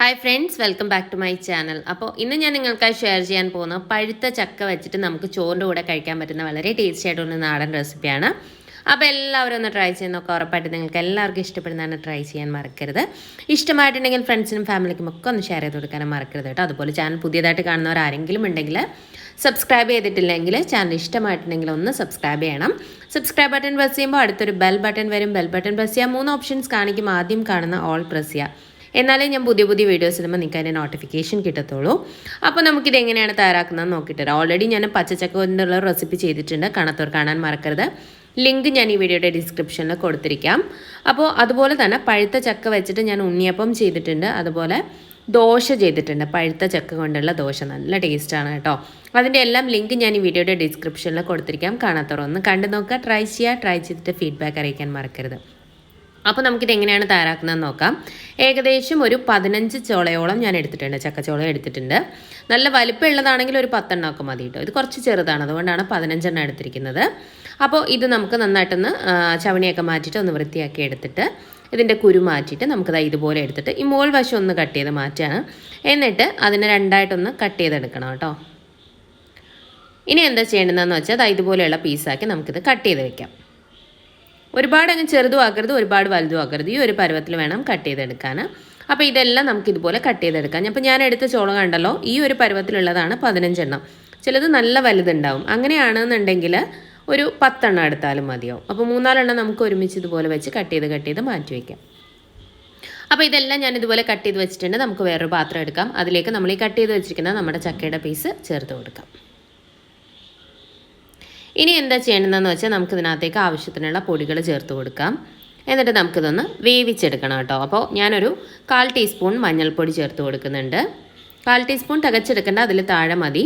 Hi friends welcome back to my channel അപ്പോൾ ഇന്ന് ഞാൻ നിങ്ങൾക്കായി ഷെയർ ചെയ്യാൻ പോകുന്ന പഴുത്ത ചക്ക വെച്ചിട്ട് നമുക്ക് ചോറിന്റെ കൂടെ കഴിക്കാൻ പറ്റുന്ന വളരെ ടേസ്റ്റി ആയിട്ടുള്ള നാടൻ റെസിപ്പിയാണ് അപ്പോൾ എല്ലാവരും ഒന്ന് ട്രൈ ചെയ്ത് നോക്കുക ഉറപ്പായിട്ട് നിങ്ങൾക്ക് എല്ലാവർക്കും ഇഷ്ടപ്പെടുന്നതാണ് ട്രൈ ചെയ്യാൻ മറക്കരുത്. ഇഷ്ടമായിട്ടുണ്ടെങ്കിൽ ഫ്രണ്ട്സിനും ഫാമിലിക്കും ഒക്കെ ഒന്ന് ഷെയർ ചെയ്ത് കൊടുക്കാനും മറക്കരുത് കേട്ടോ. അതുപോലെ ചാനൽ പുതിയതായിട്ട് കാണുന്നവർ ആരെങ്കിലും ഉണ്ടെങ്കിൽ സബ്സ്ക്രൈബ് ചെയ്തിട്ടില്ലെങ്കിൽ ചാനൽ ഇഷ്ടമായിട്ടുണ്ടെങ്കിൽ ഒന്ന് സബ്സ്ക്രൈബ് ചെയ്യണം. സബ്സ്ക്രൈബ് ബട്ടൺ പ്രസ് ചെയ്യുമ്പോൾ അടുത്തൊരു ബെൽ ബട്ടൺ വരും. ബെൽ ബട്ടൺ പ്രസ് ചെയ്യാം മൂന്ന് ഓപ്ഷൻസ് കാണിക്കും. ആദ്യം കാണുന്ന ഓൾ പ്രസ് ചെയ്യുക. എന്നാലേ ഞാൻ പുതിയ പുതിയ വീഡിയോസ് ഇടുമ്പോൾ നിങ്ങൾക്ക് അതിന്റെ നോട്ടിഫിക്കേഷൻ കിട്ടത്തുള്ളൂ. അപ്പോൾ നമുക്കിത് എങ്ങനെയാണ് തയ്യാറാക്കുന്നത് നോക്കിയിട്ട് ഓൾറെഡി ഞാൻ പച്ചച്ചക്ക കൊണ്ടുള്ള റെസിപ്പി ചെയ്തിട്ടുണ്ട്. കാണാത്തവർ കാണാൻ മറക്കരുത്. ലിങ്ക് ഞാൻ ഈ വീഡിയോയുടെ ഡിസ്ക്രിപ്ഷനിൽ കൊടുത്തിരിക്കാം. അപ്പോൾ അതുപോലെ തന്നെ പഴുത്ത ചക്ക വെച്ചിട്ട് ഞാൻ ഉണ്ണിയപ്പം ചെയ്തിട്ടുണ്ട്. അതുപോലെ ദോശ ചെയ്തിട്ടുണ്ട്. പഴുത്ത ചക്ക കൊണ്ടുള്ള ദോശ. നല്ല ടേസ്റ്റാണ് കേട്ടോ. അതിന്റെ എല്ലാം ലിങ്ക് ഞാൻ ഈ വീഡിയോയുടെ ഡിസ്ക്രിപ്ഷനിൽ കൊടുത്തിരിക്കാം. കാണാത്തവർ ഒന്ന് കണ്ടു നോക്കുക. ട്രൈ ചെയ്യുക ട്രൈ ചെയ്തിട്ട് ഫീഡ്ബാക്ക് അറിയിക്കാൻ മറക്കരുത്. അപ്പോൾ നമുക്കിത് എങ്ങനെയാണ് തയ്യാറാക്കുന്നതെന്ന് നോക്കാം. ഏകദേശം ഒരു പതിനഞ്ച് ചോളയോളം ഞാൻ എടുത്തിട്ടുണ്ട് ചക്കച്ചോളം എടുത്തിട്ടുണ്ട്. നല്ല വലിപ്പമുള്ളതാണെങ്കിൽ ഒരു പത്തെണ്ണമൊക്കെ മതി കേട്ടോ. ഇത് കുറച്ച് ചെറുതാണ് അതുകൊണ്ടാണ് പതിനഞ്ചെണ്ണം എടുത്തിരിക്കുന്നത്. അപ്പോൾ ഇത് നമുക്ക് നന്നായിട്ടൊന്ന് ചവണിയൊക്കെ മാറ്റിയിട്ട് ഒന്ന് വൃത്തിയാക്കി എടുത്തിട്ട് ഇതിന്റെ കുരു മാറ്റിയിട്ട് നമുക്കത് ഇതുപോലെ എടുത്തിട്ട് ഈ മോൾ വശം ഒന്ന് കട്ട് ചെയ്ത് മാറ്റുകയാണ് എന്നിട്ട് അതിനെ രണ്ടായിട്ടൊന്ന് കട്ട് ചെയ്തെടുക്കണം കേട്ടോ. ഇനി എന്താ ചെയ്യേണ്ടതെന്ന് വെച്ചാൽ അത് ഇതുപോലെയുള്ള പീസാക്കി നമുക്കിത് കട്ട് ചെയ്ത് വെക്കാം. ഒരുപാട് അങ്ങ് ചെറുതും ആക്കരുത് ഒരുപാട് വലുതും ആക്കരുത്. ഈ ഒരു പരുവത്തിൽ വേണം കട്ട് ചെയ്തെടുക്കാൻ അപ്പോൾ ഇതെല്ലാം നമുക്ക് ഇതുപോലെ കട്ട് ചെയ്തെടുക്കാം. അപ്പോൾ ഞാൻ എടുത്ത ചോളം കണ്ടല്ലോ ഈ ഒരു പരുവത്തിലുള്ളതാണ് പതിനഞ്ചെണ്ണം. ചിലത് നല്ല വലുതുണ്ടാവും. അങ്ങനെയാണെന്നുണ്ടെങ്കിൽ ഒരു പത്തെണ്ണം എടുത്താലും മതിയാവും. അപ്പോൾ മൂന്നാലെണ്ണം നമുക്ക് ഒരുമിച്ച് ഇതുപോലെ വെച്ച് കട്ട് ചെയ്ത് കട്ട് ചെയ്ത് മാറ്റി വയ്ക്കാം അപ്പോൾ ഇതെല്ലാം ഞാൻ ഇതുപോലെ കട്ട് ചെയ്ത് വെച്ചിട്ടുണ്ട്. നമുക്ക് വേറൊരു പാത്രം എടുക്കാം. അതിലേക്ക് നമ്മൾ ഈ കട്ട് ചെയ്ത് വെച്ചിരിക്കുന്ന നമ്മുടെ ചക്കയുടെ പീസ് ചേർത്ത് കൊടുക്കാം. ഇനി എന്താ ചെയ്യേണ്ടതെന്ന് വെച്ചാൽ നമുക്ക് ഇതിനകത്തേക്ക് ആവശ്യത്തിനുള്ള പൊടികൾ ചേർത്ത് കൊടുക്കാം. എന്നിട്ട് നമുക്കിതൊന്ന് വേവിച്ചെടുക്കണം കേട്ടോ. അപ്പോൾ ഞാനൊരു കാൽ ടീസ്പൂൺ മഞ്ഞൾപ്പൊടി ചേർത്ത് കൊടുക്കുന്നുണ്ട്. കാൽ ടീസ്പൂൺ തികച്ചെടുക്കേണ്ട അതിൽ താഴെ മതി.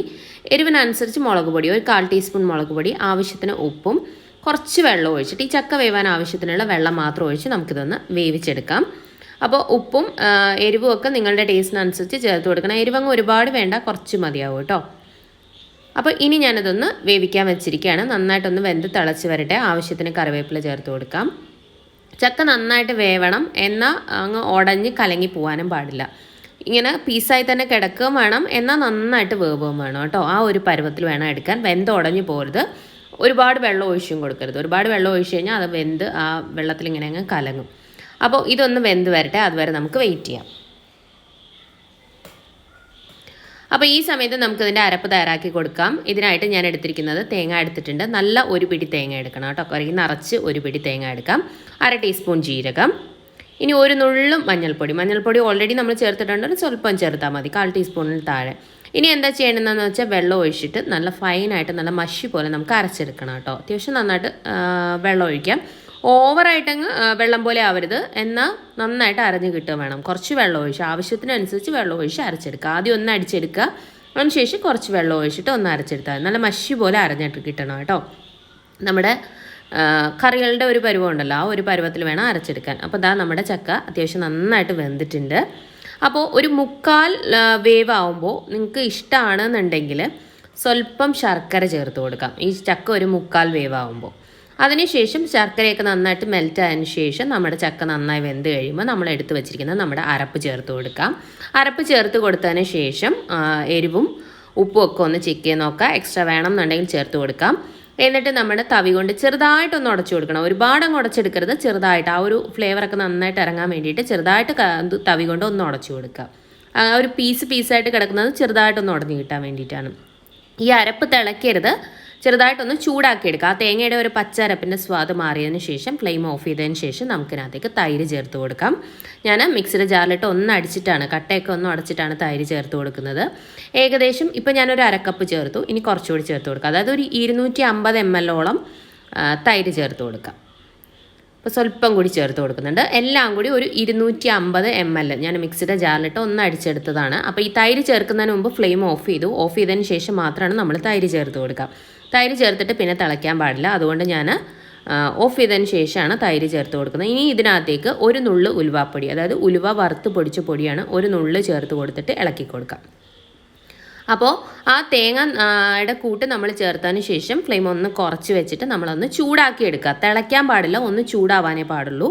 എരിവിനനുസരിച്ച് മുളക് പൊടി ഒരു കാൽ ടീസ്പൂൺ മുളക് പൊടി ആവശ്യത്തിന് ഉപ്പും കുറച്ച് വെള്ളം ഒഴിച്ചിട്ട് ഈ ചക്ക വേവാൻ ആവശ്യത്തിനുള്ള വെള്ളം മാത്രം ഒഴിച്ച് നമുക്കിതൊന്ന് വേവിച്ചെടുക്കാം. അപ്പോൾ ഉപ്പും എരിവും ഒക്കെ നിങ്ങളുടെ ടേസ്റ്റിനനുസരിച്ച് ചേർത്ത് കൊടുക്കണം. എരിവങ്ങ് ഒരുപാട് വേണ്ട കുറച്ച് മതിയാവും കേട്ടോ. അപ്പോൾ ഇനി ഞാനതൊന്ന് വേവിക്കാൻ വെച്ചിരിക്കുകയാണ്. നന്നായിട്ടൊന്ന് വെന്ത് തിളച്ച് വരട്ടെ. ആവശ്യത്തിന് കറിവേപ്പില ചേർത്ത് കൊടുക്കാം. ചക്ക നന്നായിട്ട് വേവണം. എന്നാൽ അങ്ങ് ഉടഞ്ഞ് കലങ്ങി പോകാനും പാടില്ല. ഇങ്ങനെ പീസായി തന്നെ കിടക്കുകയും വേണം. എന്നാൽ നന്നായിട്ട് വേവുകയും വേണം കേട്ടോ. ആ ഒരു പരുവത്തിൽ വേണം എടുക്കാൻ. വെന്ത് ഉടഞ്ഞു പോരുത്. ഒരുപാട് വെള്ളം ഒഴിച്ചും കൊടുക്കരുത്. ഒരുപാട് വെള്ളം ഒഴിച്ചു കഴിഞ്ഞാൽ അത് വെന്ത് ആ വെള്ളത്തിൽ ഇങ്ങനെ അങ്ങ് കലങ്ങും. അപ്പോൾ ഇതൊന്ന് വെന്ത് വരട്ടെ. അതുവരെ നമുക്ക് വെയിറ്റ് ചെയ്യാം. അപ്പോൾ ഈ സമയത്ത് നമുക്ക് ഇതിന്റെ അരപ്പ് തയ്യാറാക്കി കൊടുക്കാം. ഇതിനായിട്ട് ഞാൻ എടുത്തിരിക്കുന്നത് തേങ്ങ എടുത്തിട്ടുണ്ട്. നല്ല ഒരു പിടി തേങ്ങ എടുക്കണം കേട്ടോ. കറിക്ക് നിറച്ച് ഒരു പിടി തേങ്ങ എടുക്കാം. അര ടീസ്പൂൺ ജീരകം. ഇനി ഒരു നുള്ളും മഞ്ഞൾപ്പൊടി. മഞ്ഞൾപ്പൊടി ഓൾറെഡി നമ്മൾ ചേർത്തിട്ടുണ്ട് സ്വല്പം ചേർത്താൽ മതി. കാൽ ടീസ്പൂണിൽ താഴെ. ഇനി എന്താ ചെയ്യേണ്ടതെന്ന് വെച്ചാൽ വെള്ളം ഒഴിച്ചിട്ട് നല്ല ഫൈനായിട്ട് നല്ല മഷി പോലെ നമുക്ക് അരച്ചെടുക്കണം കേട്ടോ. അത്യാവശ്യം നന്നായിട്ട് വെള്ളം ഒഴിക്കാം. ഓവറായിട്ടങ്ങ് വെള്ളം പോലെ ആവരുത്. എന്നാൽ നന്നായിട്ട് അരഞ്ഞ് കിട്ടുക വേണം. കുറച്ച് വെള്ളം ഒഴിച്ച് ആവശ്യത്തിനനുസരിച്ച് വെള്ളം ഒഴിച്ച് അരച്ചെടുക്കുക. ആദ്യം ഒന്ന് അടിച്ചെടുക്കുക. അതിനുശേഷം കുറച്ച് വെള്ളം ഒഴിച്ചിട്ട് ഒന്ന് അരച്ചെടുത്താൽ നല്ല മഷി പോലെ അരഞ്ഞിട്ട് കിട്ടണം കേട്ടോ. നമ്മുടെ കറികളുടെ ഒരു പരുവം ഉണ്ടല്ലോ. ആ ഒരു പരുവത്തിൽ വേണം അരച്ചെടുക്കാൻ. അപ്പോൾ ദാ നമ്മുടെ ചക്ക അത്യാവശ്യം നന്നായിട്ട് വെന്തിട്ടുണ്ട്. അപ്പോൾ ഒരു മുക്കാൽ വേവ് ആവുമ്പോൾ നിങ്ങൾക്ക് ഇഷ്ടമാണെന്നുണ്ടെങ്കിൽ സ്വല്പം ശർക്കര ചേർത്ത് കൊടുക്കാം. ഈ ചക്ക ഒരു മുക്കാൽ വേവ് ആവുമ്പോൾ അതിനുശേഷം ശർക്കരയൊക്കെ നന്നായിട്ട് മെൽറ്റ് ആയതിനു ശേഷം നമ്മുടെ ചക്ക നന്നായി വെന്ത് കഴിയുമ്പോൾ നമ്മൾ എടുത്ത് വെച്ചിരിക്കുന്ന നമ്മുടെ അരപ്പ് ചേർത്ത് കൊടുക്കാം. അരപ്പ് ചേർത്ത് കൊടുത്തതിന് ശേഷം എരിവും ഉപ്പും ഒക്കെ ഒന്ന് ചെക്ക് ചെയ്ത് നോക്കാം. എക്സ്ട്രാ വേണം എന്നുണ്ടെങ്കിൽ ചേർത്ത് കൊടുക്കാം. എന്നിട്ട് നമ്മുടെ തവി കൊണ്ട് ചെറുതായിട്ടൊന്ന് ഉടച്ചു കൊടുക്കണം. ഒരുപാട് അങ്ങ് ഉടച്ചെടുക്കരുത്. ചെറുതായിട്ട് ആ ഒരു ഫ്ലേവറൊക്കെ നന്നായിട്ട് ഇറങ്ങാൻ വേണ്ടിയിട്ട് ചെറുതായിട്ട് തവി കൊണ്ട് ഒന്ന് ഉടച്ചു കൊടുക്കുക ആ ഒരു പീസ് പീസായിട്ട് കിടക്കുന്നത് ചെറുതായിട്ടൊന്ന് ഉടഞ്ഞു കിട്ടാൻ വേണ്ടിയിട്ടാണ്. ഈ അരപ്പ് തിളക്കരുത്. ചെറുതായിട്ടൊന്ന് ചൂടാക്കി എടുക്കുക ആ തേങ്ങയുടെ ഒരു പച്ചരപ്പിന്റെ സ്വാദ് മാറിയതിന് ശേഷം ഫ്ലെയിം ഓഫ് ചെയ്തതിന് ശേഷം നമുക്കിനകത്തേക്ക് തൈര് ചേർത്ത് കൊടുക്കാം. ഞാൻ മിക്സിയുടെ ജാറിലിട്ട് ഒന്ന് അടിച്ചിട്ടാണ് കട്ടയൊക്കെ ഒന്ന് അടച്ചിട്ടാണ് തൈര് ചേർത്ത് കൊടുക്കുന്നത്. ഏകദേശം ഇപ്പം ഞാനൊരു അരക്കപ്പ് ചേർത്തു. ഇനി കുറച്ചുകൂടി ചേർത്ത് കൊടുക്കാം. അതായത് ഒരു ഇരുന്നൂറ്റി അമ്പത് എം എല്ലോളം തൈര് ചേർത്ത് കൊടുക്കാം. അപ്പോൾ സ്വല്പം കൂടി ചേർത്ത് കൊടുക്കുന്നുണ്ട്. എല്ലാം കൂടി ഒരു ഇരുന്നൂറ്റി അമ്പത് എം എൽ ഞാൻ മിക്സിയുടെ ജാറിലിട്ട് ഒന്ന് അടിച്ചെടുത്തതാണ്. അപ്പോൾ ഈ തൈര് ചേർക്കുന്നതിന് മുമ്പ് ഫ്ലെയിം ഓഫ് ചെയ്തു. ഓഫ് ചെയ്തതിന് ശേഷം മാത്രമാണ് നമ്മൾ തൈര് ചേർത്ത് കൊടുക്കുക. തൈര് ചേർത്തിട്ട് പിന്നെ തിളയ്ക്കാൻ പാടില്ല. അതുകൊണ്ട് ഞാൻ ഓഫ് ചെയ്തതിന് ശേഷമാണ് തൈര് ചേർത്ത് കൊടുക്കുന്നത്. ഇനി ഇതിനകത്തേക്ക് ഒരു നുള്ള് ഉലുവാപ്പൊടി അതായത് ഉലുവ വറുത്ത് പൊടിച്ച പൊടിയാണ് ഒരു നുള്ള് ചേർത്ത് കൊടുത്തിട്ട് ഇളക്കി കൊടുക്കാം അപ്പോൾ ആ തേങ്ങ യുടെ കൂട്ട് നമ്മൾ ചേർത്തതിന് ശേഷം ഫ്ലെയിം ഒന്ന് കുറച്ച് വെച്ചിട്ട് നമ്മളൊന്ന് ചൂടാക്കി എടുക്കുക. തിളയ്ക്കാൻ പാടില്ല ഒന്ന് ചൂടാവാനേ പാടുള്ളൂ.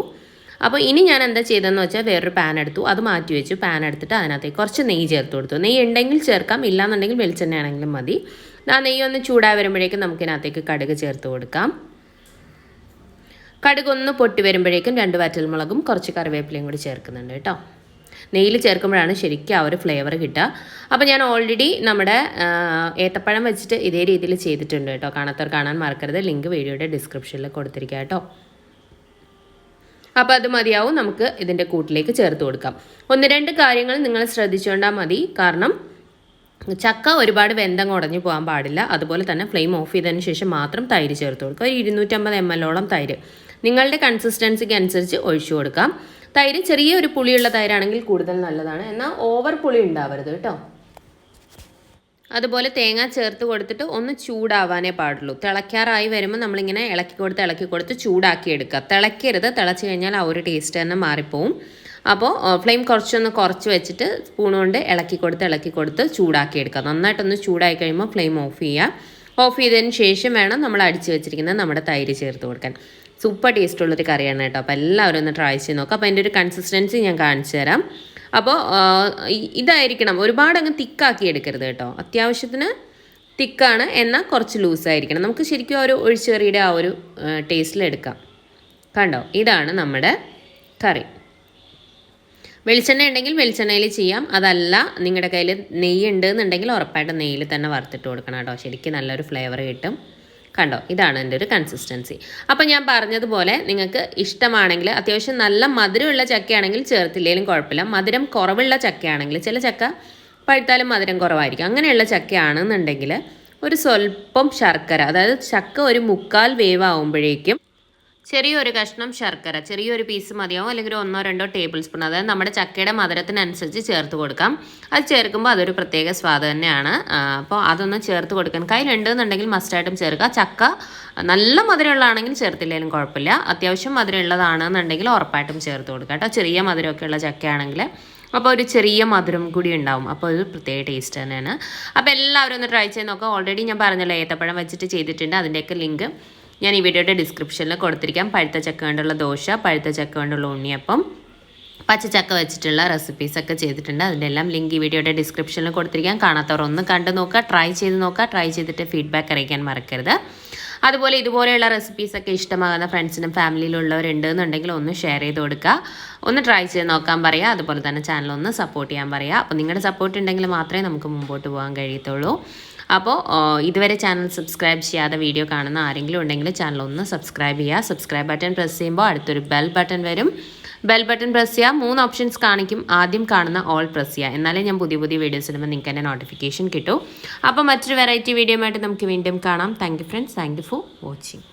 അപ്പോൾ ഇനി ഞാൻ എന്താ ചെയ്തതെന്ന് വെച്ചാൽ വേറൊരു പാൻ എടുത്തു. അത് മാറ്റി വെച്ചു. പാൻ എടുത്തിട്ട് അതിനകത്തേക്ക് കുറച്ച് നെയ്യ് ചേർത്ത് കൊടുത്തു. നെയ്യ് ഉണ്ടെങ്കിൽ ചേർക്കാം ഇല്ലാന്നുണ്ടെങ്കിൽ വെളിച്ചെണ്ണ ആണെങ്കിലും മതി. ആ നെയ്യ് ഒന്ന് ചൂടായി വരുമ്പോഴേക്കും നമുക്കിനകത്തേക്ക് കടുക് ചേർത്ത് കൊടുക്കാം. കടുക് ഒന്ന് പൊട്ടി വരുമ്പോഴേക്കും രണ്ട് വറ്റൽമുളകും കുറച്ച് കറിവേപ്പിലയും കൂടി ചേർക്കുന്നുണ്ട് കേട്ടോ. നെയ്യിൽ ചേർക്കുമ്പോഴാണ് ശരിക്കും ആ ഒരു ഫ്ലേവർ കിട്ടുക. അപ്പോൾ ഞാൻ ഓൾറെഡി നമ്മുടെ ഏത്തപ്പഴം വെച്ചിട്ട് ഇതേ രീതിയിൽ ചെയ്തിട്ടുണ്ട് കേട്ടോ. കാണാത്തവർ കാണാൻ മറക്കരുത്. ലിങ്ക് വീഡിയോയുടെ ഡിസ്ക്രിപ്ഷനിൽ കൊടുത്തിരിക്കുക കേട്ടോ. അപ്പോൾ അത് മതിയാവും. നമുക്ക് ഇതിന്റെ കൂട്ടിലേക്ക് ചേർത്ത് കൊടുക്കാം. ഒന്ന് രണ്ട് കാര്യങ്ങൾ നിങ്ങൾ ശ്രദ്ധിച്ചുകൊണ്ടാൽ മതി. കാരണം ചക്ക ഒരുപാട് വെന്തം ഉടഞ്ഞു പോകാൻ പാടില്ല. അതുപോലെ തന്നെ ഫ്ലെയിം ഓഫ് ചെയ്തതിന് ശേഷം മാത്രം തൈര് ചേർത്ത് കൊടുക്കുക. ഒരു ഇരുന്നൂറ്റമ്പത് എം എല്ലോളം തൈര്. നിങ്ങളുടെ കൺസിസ്റ്റൻസിക്ക് അനുസരിച്ച് ഒഴിച്ചു കൊടുക്കാം. തൈര് ചെറിയ ചെറിയൊരു പുളിയുള്ള തൈരാണെങ്കിൽ കൂടുതൽ നല്ലതാണ്. എന്നാൽ ഓവർ പുളി ഉണ്ടാവരുത് കേട്ടോ. അതുപോലെ തേങ്ങ ചേർത്ത് കൊടുത്തിട്ട് ഒന്ന് ചൂടാവാനേ പാടുള്ളൂ. തിളയ്ക്കാറായി വരുമ്പോൾ നമ്മളിങ്ങനെ ഇളക്കി കൊടുത്ത് ഇളക്കി കൊടുത്ത് ചൂടാക്കി എടുക്കുക. തിളയ്ക്കരുത്. തിളച്ച് കഴിഞ്ഞാൽ ആ ഒരു ടേസ്റ്റ് തന്നെ മാറിപ്പോവും. അപ്പോൾ ഫ്ലെയിം കുറച്ചൊന്ന് കുറച്ച് വെച്ചിട്ട് സ്പൂൺ കൊണ്ട് ഇളക്കി കൊടുത്ത് ഇളക്കി കൊടുത്ത് ചൂടാക്കി എടുക്കുക. നന്നായിട്ടൊന്ന് ചൂടായി കഴിയുമ്പോൾ ഫ്ലെയിം ഓഫ് ചെയ്യുക. ഓഫ് ചെയ്തതിന് ശേഷം വേണം നമ്മൾ അടിച്ച് വെച്ചിരിക്കുന്ന നമ്മുടെ തൈര് ചേർത്ത് കൊടുക്കാൻ. സൂപ്പർ ടേസ്റ്റ് ഉള്ളൊരു കറിയാണ് കേട്ടോ. അപ്പോൾ എല്ലാവരും ഒന്ന് ട്രൈ ചെയ്ത് നോക്കുക അപ്പോൾ അതിന്റെ ഒരു കൺസിസ്റ്റൻസി ഞാൻ കാണിച്ചു തരാം. അപ്പോൾ ഇതായിരിക്കണം. ഒരുപാട് അങ്ങ് തിക്കാക്കി എടുക്കരുത് കേട്ടോ. അത്യാവശ്യത്തിന് തിക്കാണ്. എന്നാൽ കുറച്ച് ലൂസായിരിക്കണം നമുക്ക് ശരിക്കും ആ ഒരു ഒഴിച്ചുകറിയുടെ ആ ഒരു ടേസ്റ്റിൽ എടുക്കാം. കണ്ടോ? ഇതാണ് നമ്മുടെ കറി. വെളിച്ചെണ്ണ ഉണ്ടെങ്കിൽ വെളിച്ചെണ്ണയിൽ ചെയ്യാം. അതല്ല നിങ്ങളുടെ കയ്യിൽ നെയ്യ് ഉണ്ട് എന്നുണ്ടെങ്കിൽ ഉറപ്പായിട്ടും നെയ്യിൽ തന്നെ വറുത്തിട്ട് കൊടുക്കണം കേട്ടോ. ശരിക്കും നല്ലൊരു ഫ്ലേവർ കിട്ടും. കണ്ടോ? ഇതാണ് എന്റെ ഒരു കൺസിസ്റ്റൻസി അപ്പോൾ ഞാൻ പറഞ്ഞതുപോലെ നിങ്ങൾക്ക് ഇഷ്ടമാണെങ്കിൽ അത്യാവശ്യം നല്ല മധുരമുള്ള ചക്കയാണെങ്കിൽ ചേർത്തില്ലെങ്കിലും കുഴപ്പമില്ല. മധുരം കുറവുള്ള ചക്കയാണെങ്കിൽ ചില ചക്ക പഴുത്താലും മധുരം കുറവായിരിക്കും. അങ്ങനെയുള്ള ചക്കയാണെന്നുണ്ടെങ്കിൽ ഒരു സ്വല്പം ശർക്കര അതായത് ചക്ക ഒരു മുക്കാൽ വേവ് ആവുമ്പോഴേക്കും ചെറിയൊരു കഷ്ണം ശർക്കര ചെറിയൊരു പീസ് മതിയാവും അല്ലെങ്കിൽ ഒന്നോ രണ്ടോ ടേബിൾ സ്പൂൺ അതായത് നമ്മുടെ ചക്കയുടെ മധുരത്തിനനുസരിച്ച് ചേർത്ത് കൊടുക്കാം. അത് ചേർക്കുമ്പോൾ അതൊരു പ്രത്യേക സ്വാദ് തന്നെയാണ്. അപ്പോൾ അതൊന്ന് ചേർത്ത് കൊടുക്കാൻ കയ്യിലുണ്ടെന്നുണ്ടെങ്കിൽ മസ്റ്റായിട്ടും ചേർക്കുക. ചക്ക നല്ല മധുരമുള്ളതാണെങ്കിൽ ചേർത്തില്ലെങ്കിലും കുഴപ്പമില്ല. അത്യാവശ്യം മധുരമുള്ളതാണെന്നുണ്ടെങ്കിൽ ഉറപ്പായിട്ടും ചേർത്ത് കൊടുക്കുക കേട്ടോ. ചെറിയ മധുരമൊക്കെ ഉള്ള ചക്കയാണെങ്കിൽ. അപ്പോൾ ഒരു ചെറിയ മധുരം കൂടി ഉണ്ടാവും. അപ്പോൾ ഒരു പ്രത്യേക ടേസ്റ്റ് തന്നെയാണ്. അപ്പോൾ എല്ലാവരും ഒന്ന് ട്രൈ ചെയ്ത് നോക്കാം ഓൾറെഡി ഞാൻ പറഞ്ഞല്ലോ ഏത്തപ്പഴം വെച്ചിട്ട് ചെയ്തിട്ടുണ്ട്. അതിന്റെയൊക്കെ ലിങ്ക് ഞാൻ ഈ വീഡിയോയുടെ ഡിസ്ക്രിപ്ഷനിൽ കൊടുത്തിരിക്കാം. പഴുത്ത ചക്ക കൊണ്ടുള്ള ദോശ പഴുത്ത ചക്ക കൊണ്ടുള്ള ഉണ്ണിയപ്പം പച്ചച്ചക്ക വെച്ചിട്ടുള്ള റെസിപ്പീസൊക്കെ ചെയ്തിട്ടുണ്ട്. അതിന്റെ എല്ലാം ലിങ്ക് ഈ വീഡിയോയുടെ ഡിസ്ക്രിപ്ഷനിൽ കൊടുത്തിരിക്കാം. കാണാത്തവർ ഒന്ന് കണ്ടു നോക്കുക ട്രൈ ചെയ്ത് നോക്കുക. ട്രൈ ചെയ്തിട്ട് ഫീഡ്ബാക്ക് അറിയിക്കാൻ മറക്കരുത്. അതുപോലെ ഇതുപോലെയുള്ള റെസിപ്പീസൊക്കെ ഇഷ്ടമാകുന്ന ഫ്രണ്ട്സിനും ഫാമിലിയിലുള്ളവരുണ്ട് എന്നുണ്ടെങ്കിൽ ഒന്ന് ഷെയർ ചെയ്ത് കൊടുക്കുക. ഒന്ന് ട്രൈ ചെയ്ത് നോക്കാൻ പറയുക. അതുപോലെ തന്നെ ചാനൽ ഒന്ന് സപ്പോർട്ട് ചെയ്യാൻ പറയുക. അപ്പോൾ നിങ്ങളുടെ സപ്പോർട്ട് ഉണ്ടെങ്കിൽ മാത്രമേ നമുക്ക് മുമ്പോട്ട് പോകാൻ കഴിയത്തുള്ളൂ. അപ്പോൾ ഇതുവരെ ചാനൽ സബ്സ്ക്രൈബ് ചെയ്യാതെ വീഡിയോ കാണുന്ന ആരെങ്കിലും ഉണ്ടെങ്കിൽ ചാനൽ ഒന്ന് സബ്സ്ക്രൈബ് ചെയ്യുക. സബ്സ്ക്രൈബ് ബട്ടൺ പ്രസ് ചെയ്യുമ്പോൾ അടുത്തൊരു ബെൽ ബട്ടൺ വരും. ബെൽ ബട്ടൺ പ്രസ് ചെയ്യുക മൂന്ന് ഓപ്ഷൻസ് കാണിക്കും. ആദ്യം കാണുന്ന ഓൾ പ്രസ് ചെയ്യുക. എന്നാലേ ഞാൻ പുതിയ പുതിയ വീഡിയോസ് ഇടുമ്പോൾ നിങ്ങൾക്ക് എന്റെ നോട്ടിഫിക്കേഷൻ കിട്ടും. അപ്പോൾ മറ്റൊരു വെറൈറ്റി വീഡിയോ ആയിട്ട് നമുക്ക് വീണ്ടും കാണാം. Thank you friends thank you for watching